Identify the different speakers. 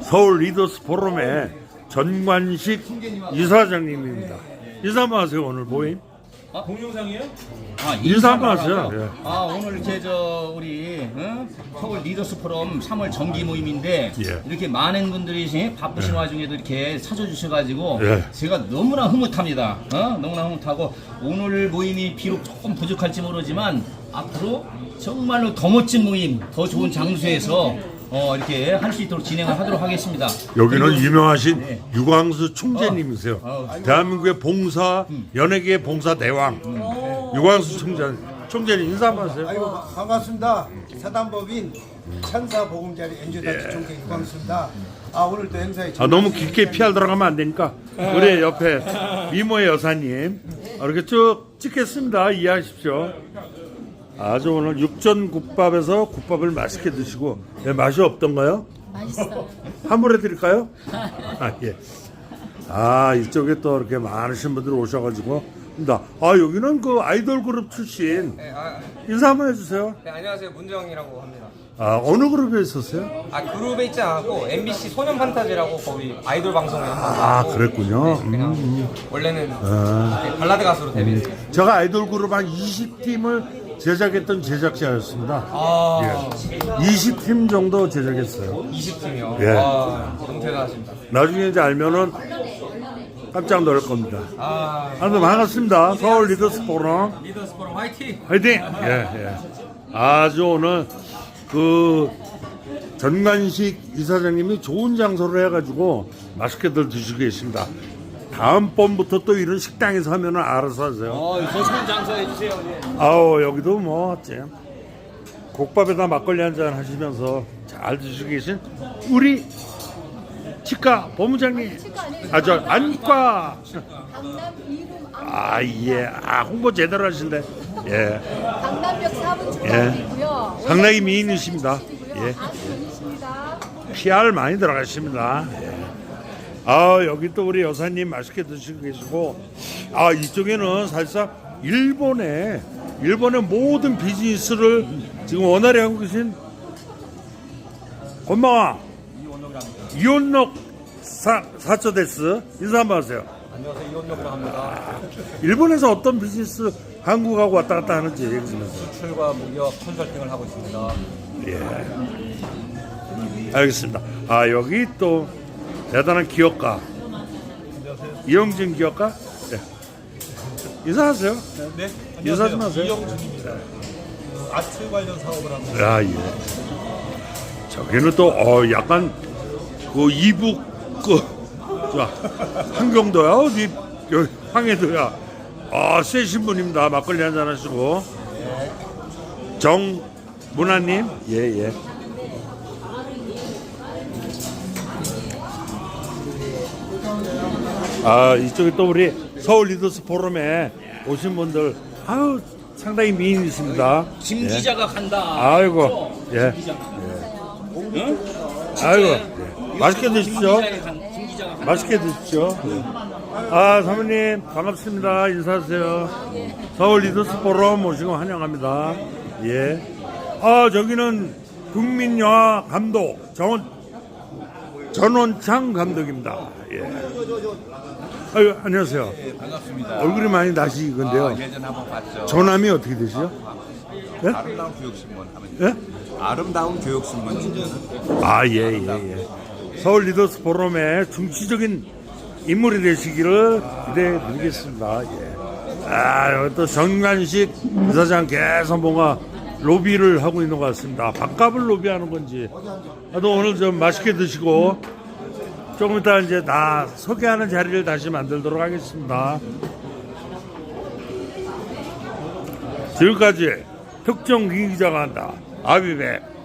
Speaker 1: 서울 리더스 포럼의 전관식 이사장님입니다. 인사 한번 하세요 오늘 모임.
Speaker 2: 동영상이에요?
Speaker 3: 아,
Speaker 1: 인사 한번
Speaker 3: 인사를
Speaker 1: 하세요. 예.
Speaker 3: 아 오늘 이렇게 저 우리 어? 서울 리더스 포럼 3월 정기 모임인데
Speaker 1: 예.
Speaker 3: 이렇게 많은 분들이 바쁘신 와중에도 이렇게 찾아주셔가지고
Speaker 1: 예.
Speaker 3: 제가 너무나 흐뭇합니다. 어? 너무나 흐뭇하고 오늘 모임이 비록 조금 부족할지 모르지만 앞으로 정말로 더 멋진 모임, 더 좋은 장소에서 어, 이렇게 할 수 있도록 진행을 하도록 하겠습니다.
Speaker 1: 여기는
Speaker 3: 그리고-
Speaker 1: 유명하신
Speaker 3: 네.
Speaker 1: 유광수 총재님이세요.
Speaker 3: 어.
Speaker 1: 대한민국의 봉사 연예계의 봉사 대왕 유광수 총재 총재님 인사 한번 하세요.
Speaker 4: 아이고 바- 반갑습니다. 사단법인 천사 보금자리 엔주단체 총재 유광수입니다. 아 오늘 또 행사에
Speaker 1: 아, 너무 깊게 PR 들어가면 안 되니까 우리 옆에 미모의 여사님 이렇게 쭉 찍겠습니다. 이해하십시오. 아주 오늘 육전 국밥에서 국밥을 맛있게 드시고 네, 맛이 없던가요?
Speaker 5: 맛있어요.
Speaker 1: 환불해 드릴까요? 아, 예. 아, 이쪽에 또 이렇게 많으신 분들 오셔가지고. 입니다. 아, 여기는 그 아이돌 그룹 출신.
Speaker 6: 네, 아,
Speaker 1: 인사 한번 해주세요.
Speaker 6: 네, 안녕하세요. 문정이라고 합니다.
Speaker 1: 아, 어느 그룹에 있었어요?
Speaker 6: 아, 그룹에 있지 않고 MBC 소년 판타지라고 거기 아이돌 방송에
Speaker 1: 아, 그랬군요.
Speaker 6: 네, 그냥 원래는
Speaker 1: 아.
Speaker 6: 네, 발라드 가수로 데뷔했어요.
Speaker 1: 제가 아이돌 그룹 한 20팀을 제작했던 제작자였습니다.
Speaker 6: 아,
Speaker 1: 20팀 정도 제작했어요.
Speaker 6: 20팀이요.
Speaker 1: 예.
Speaker 6: 와, 너무 대단하십니다.
Speaker 1: 나중에 이제 알면은 깜짝 놀랄 겁니다.
Speaker 6: 아,
Speaker 1: 아무튼 반갑습니다. 서울 리더스 포럼.
Speaker 6: 리더스 포럼 화이팅!
Speaker 1: 화이팅! 예, 예. 아주 오늘 그 전관식 이사장님이 좋은 장소를 해가지고 맛있게들 드시고 계십니다. 다음번부터 또 이런 식당에서 하면은 알아서 하세요.
Speaker 3: 어, 장소 해주세요. 예.
Speaker 1: 아우 여기도 뭐 잼. 국밥에다 막걸리 한 잔 하시면서 잘 드시고 계신 우리 치과 본부장님. 아저 안과.
Speaker 5: 강남 이름
Speaker 1: 안아 예. 아 홍보 제대로 하신데. 예.
Speaker 5: 강남역 4분
Speaker 1: 예.
Speaker 5: 출구이고요.
Speaker 1: 상당히 미인이십니다. 예.
Speaker 5: 안전이십니다.
Speaker 1: PR 많이 들어가십니다. 예. 아 여기 또 우리 여사님 맛있게 드시고 계시고 아 이쪽에는 사실상 일본의 일본의 모든 비즈니스를 지금 원활히 하고 계신 건방아 이온록 사 사초 데스 인사 한번 하세요.
Speaker 6: 안녕하세요. 이원혁이라고 합니다.
Speaker 1: 일본에서 어떤 비즈니스 한국하고 왔다 갔다 하는지 얘기 좀 해주세요.
Speaker 6: 출과 무역 컨설팅을 하고 있습니다.
Speaker 1: 예. 알겠습니다. 아 여기 또 대단한 기업가 이영진 기업가 예. 인사하세요.
Speaker 7: 네,
Speaker 1: 인사 좀 하세요.
Speaker 7: 이영준입니다. 그 아트 관련 사업을 합니다.
Speaker 1: 야 예. 저기는 또 어, 약간 그 이북 그 자, 한경도야 어디 여기 황해도야. 아 세신 분입니다. 막걸리 한잔 하시고 정문화님 예 예. 아 이쪽에 또 우리 서울 리더스 포럼에 오신 분들 아유 상당히 미인이십니다.
Speaker 3: 김
Speaker 1: 예.
Speaker 3: 기자가 간다.
Speaker 1: 아이고 예.
Speaker 3: 응?
Speaker 1: 아이고 예. 맛있게 드십시오.
Speaker 3: 김 기자가 간- 김 기자가 간다.
Speaker 1: 맛있게 드십시오. 아 사모님 반갑습니다. 인사하세요. 서울 리더스 포럼 오신 거 환영합니다. 예. 아 저기는 국민영화 감독 정원 전원창 감독입니다. 예. 아유 안녕하세요.
Speaker 8: 반갑습니다.
Speaker 1: 얼굴이 많이 나시건데요.
Speaker 8: 아, 예전 한번 봤죠.
Speaker 1: 전함이 어떻게 되시죠? 예?
Speaker 8: 아름다운 교육신문 하면
Speaker 1: 예?
Speaker 8: 아름다운 교육신문
Speaker 1: 아, 예, 예, 예. 서울 리더스 포럼의 중시적인 인물이 되시기를 기대해 드리겠습니다. 예. 아, 또 정관식 이사장 계속 뭔가 로비를 하고 있는 것 같습니다. 밥값을 로비하는 건지. 하여튼 오늘 좀 맛있게 드시고 조금 이따 이제 나 소개하는 자리를 다시 만들도록 하겠습니다. 지금까지 특정 기자가 한다. 아비백